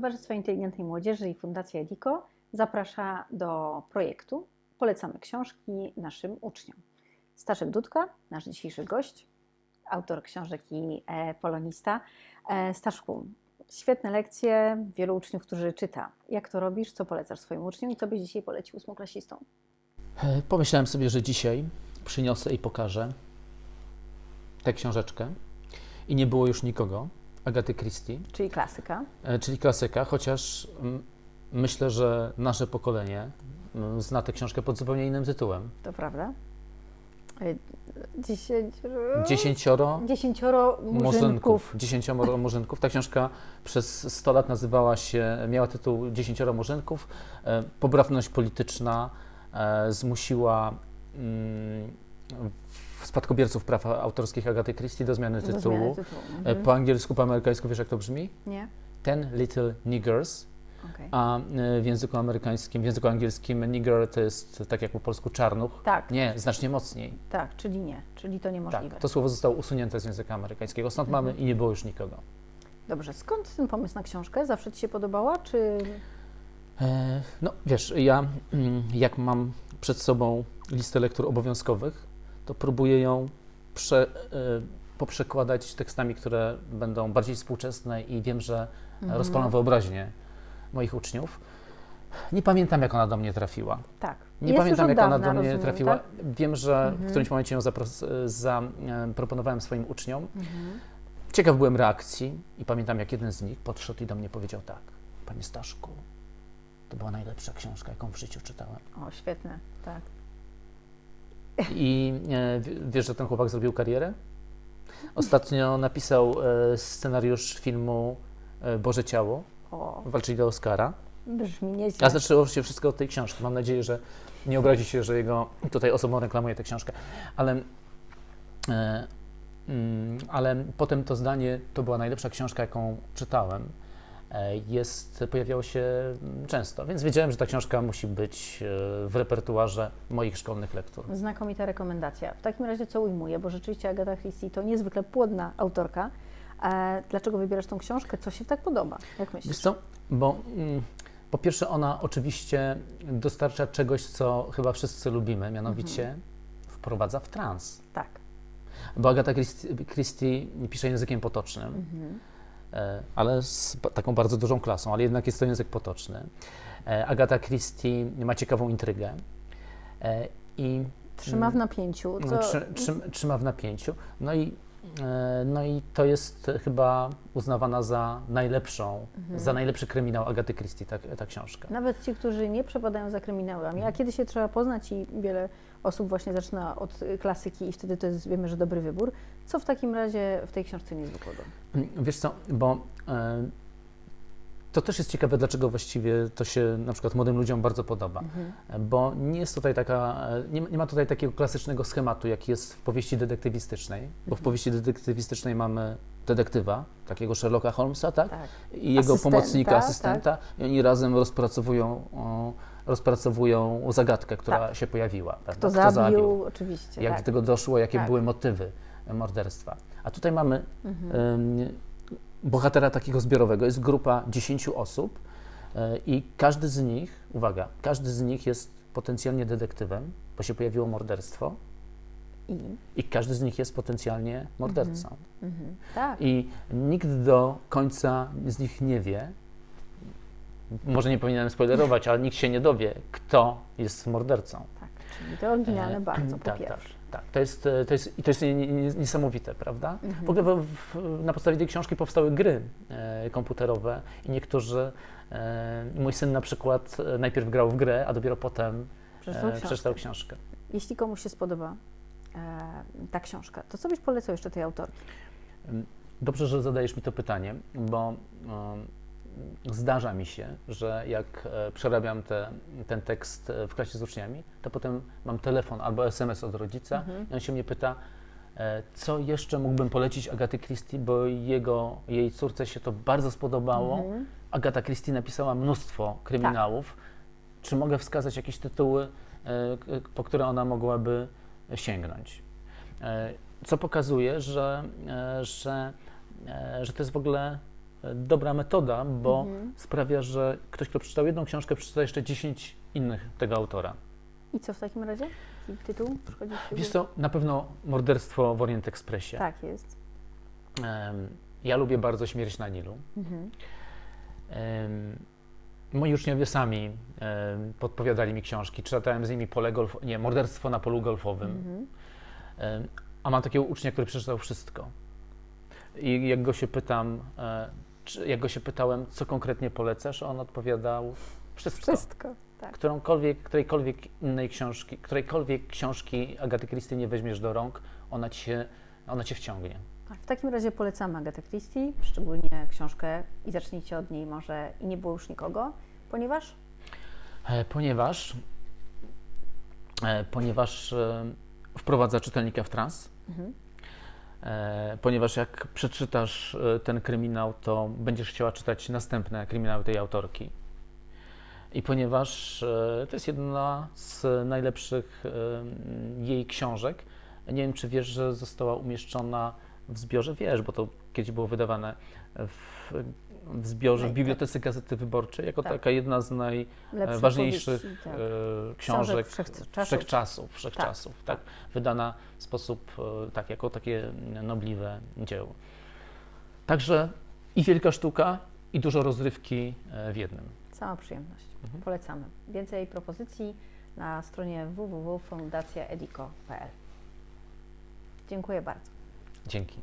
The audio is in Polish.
Towarzystwo Inteligentnej Młodzieży i Fundacja Ediko zaprasza do projektu Polecamy książki naszym uczniom. Staszek Dudka, nasz dzisiejszy gość, autor książek i e, polonista. E, Staszku, świetne lekcje, wielu uczniów, którzy czyta. Jak to robisz, co polecasz swoim uczniom i co byś dzisiaj polecił ósmoklasistom? E, Pomyślałem sobie, że dzisiaj przyniosę i pokażę tę książeczkę. I nie było już nikogo. Agaty Christie, Czyli klasyka. e, czyli klasyka, chociaż mm, myślę, że nasze pokolenie mm, zna tę książkę pod zupełnie innym tytułem. To prawda? E, Dziesięcioro... Dziesięcioro Dziesięcioro murzynków. Dziesięcioro murzynków. Ta książka przez 100 lat nazywała się, miała tytuł Dziesięcioro murzynków. E, Poprawność polityczna zmusiła mm, spadkobierców praw autorskich Agaty Christie do zmiany Do tytułu. zmiany tytułu. E, Mhm. Po angielsku, po amerykańsku wiesz jak to brzmi? Nie? Ten Little Niggers, Okej. a e, w języku amerykańskim, w języku angielskim nigger to jest tak jak po polsku czarnuch. Tak, Nie, znacznie mocniej. tak, czyli nie, czyli to niemożliwe. Tak, to słowo zostało usunięte z języka amerykańskiego, stąd mamy i nie było już nikogo. Dobrze, skąd ten pomysł na książkę? Zawsze Ci się podobała, czy... E, No wiesz, ja mm, jak mam przed sobą listę lektur obowiązkowych, to próbuję ją prze, e, poprzekładać tekstami, które będą bardziej współczesne i wiem, że Mhm. rozpalą wyobraźnię moich uczniów. Nie pamiętam, jak ona do mnie trafiła. Tak. Nie Jest pamiętam, jak ona dawna, do mnie rozumiem, trafiła. Tak? Wiem, że Mhm. w którymś momencie ją zaproponowałem swoim uczniom. Mhm. Ciekaw byłem reakcji i pamiętam, jak jeden z nich podszedł i do mnie powiedział tak. Panie Staszku, to była najlepsza książka, jaką w życiu czytałem. O, świetne, tak. I e, wiesz, że ten chłopak zrobił karierę? Ostatnio napisał e, scenariusz filmu e, Boże Ciało. O, Walczyli do Oscara. brzmi nieźle. A zaczęło się wszystko od tej książki. Mam nadzieję, że nie obrazi się, że jego tutaj osobą reklamuje tę książkę. Ale, mm, ale potem to zdanie, to była najlepsza książka, jaką czytałem, jest, pojawiało się mm, często, więc wiedziałem, że ta książka musi być e, w repertuarze moich szkolnych lektur. Znakomita rekomendacja. W takim razie co ujmuję, bo rzeczywiście Agata Christie to niezwykle płodna autorka. E, dlaczego wybierasz tą książkę? Co się tak podoba? Jak myślisz? Wiesz co, bo mm, po pierwsze ona oczywiście dostarcza czegoś, co chyba wszyscy lubimy, mianowicie wprowadza w trans. Tak. Bo Agata Christie, Christie pisze językiem potocznym, Mhm. E, ale z taką bardzo dużą klasą, ale jednak jest to język potoczny. E, Agata Christie ma ciekawą intrygę e, i Trzyma w napięciu. Co... trzy, trzym, trzyma w napięciu. No i, no i to jest chyba uznawana za najlepszą, Mhm. za najlepszy kryminał Agaty Christie, ta, ta książka. Nawet ci, którzy nie przepadają za kryminałami, a kiedy się trzeba poznać i wiele osób właśnie zaczyna od klasyki i wtedy to jest, wiemy, że dobry wybór. Co w takim razie w tej książce niezwykłego? Wiesz co, bo e, to też jest ciekawe, dlaczego właściwie to się na przykład młodym ludziom bardzo podoba. Mhm. Bo nie jest tutaj taka, e, nie, ma- nie ma tutaj takiego klasycznego schematu, jaki jest w powieści detektywistycznej, bo w powieści detektywistycznej mamy detektywa, takiego Sherlocka Holmesa, tak? Tak. I jego Asystenta, pomocnika, asystenta, i oni razem rozpracowują, o, rozpracowują zagadkę, która się pojawiła. prawda? Kto zabił, oczywiście. jak tak. do tego doszło, jakie Tak. były motywy morderstwa. A tutaj mamy Mhm. Bohatera takiego zbiorowego. Jest grupa 10 osób e, i każdy z nich, uwaga, każdy z nich jest potencjalnie detektywem, bo się pojawiło morderstwo I, i każdy z nich jest potencjalnie mordercą. mhm. Tak. I nikt do końca z nich nie wie, może nie powinienem spoilerować, ale nikt się nie dowie, kto jest mordercą. tak. Czyli to oryginalne E, bardzo, po tak, pierwsze. Tak, tak. To jest, e, to jest, i to jest nie- nie- niesamowite, prawda? Mhm. W ogóle w, w, na podstawie tej książki powstały gry e, komputerowe i niektórzy, e, mój syn na przykład e, najpierw grał w grę, a dopiero potem Przeczytał e, książkę. przeczytał książkę. Jeśli komuś się spodoba e, ta książka, to co byś polecał jeszcze tej autorki? Dobrze, że zadajesz mi to pytanie, bo e, zdarza mi się, że jak e, przerabiam te, ten tekst e, w klasie z uczniami, to potem mam telefon albo SMS od rodzica Mhm. i on się mnie pyta, e, co jeszcze mógłbym polecić Agaty Christie, bo jego, jej córce się to bardzo spodobało. Mhm. Agata Christie napisała mnóstwo kryminałów. Czy mogę wskazać jakieś tytuły, po które ona mogłaby sięgnąć? Co pokazuje, że, że, że to jest w ogóle dobra metoda, bo Mhm. sprawia, że ktoś, kto przeczytał jedną książkę, przeczyta jeszcze 10 innych tego autora. I co w takim razie? Jaki tytuł przychodzi? Wiesz co, na pewno Morderstwo w Orient Expressie. Tak jest. Ja lubię bardzo Śmierć na Nilu. Mhm. Moi uczniowie sami podpowiadali mi książki. Czytałem z nimi pole golf, nie, Morderstwo na polu golfowym. Mhm. A mam takiego ucznia, który przeczytał wszystko. I jak go się pytam, e, jak go się pytałem, co konkretnie polecasz, on odpowiadał wszystko. Wszystko. Tak. Którąkolwiek, którejkolwiek innej książki, którejkolwiek książki Agaty Christie nie weźmiesz do rąk, ona ci się, ona cię wciągnie. W takim razie polecamy Agatę Christie, szczególnie książkę i zacznijcie od niej może i nie było już nikogo, ponieważ E, Ponieważ, e, ponieważ e, wprowadza czytelnika w trans, mhm. E, ponieważ jak przeczytasz e, ten kryminał, to będziesz chciała czytać następne kryminały tej autorki. I ponieważ e, to jest jedna z najlepszych jej książek, nie wiem, czy wiesz, że została umieszczona w zbiorze, wiesz, bo to kiedyś było wydawane w, w zbiorze w Tak. Bibliotece Gazety Wyborczej, jako Tak. taka jedna z naj, lepsze ważniejszych powieści, tak. e, książek wszechczasów. wszechczasów, wszechczasów Tak, tak, wydana w sposób, e, tak, jako takie nobliwe dzieło. Także i wielka sztuka, i dużo rozrywki e, w jednym. Cała przyjemność. Mhm. Polecamy. Więcej propozycji na stronie www.fundacjaediko.pl Dziękuję bardzo. Dzięki.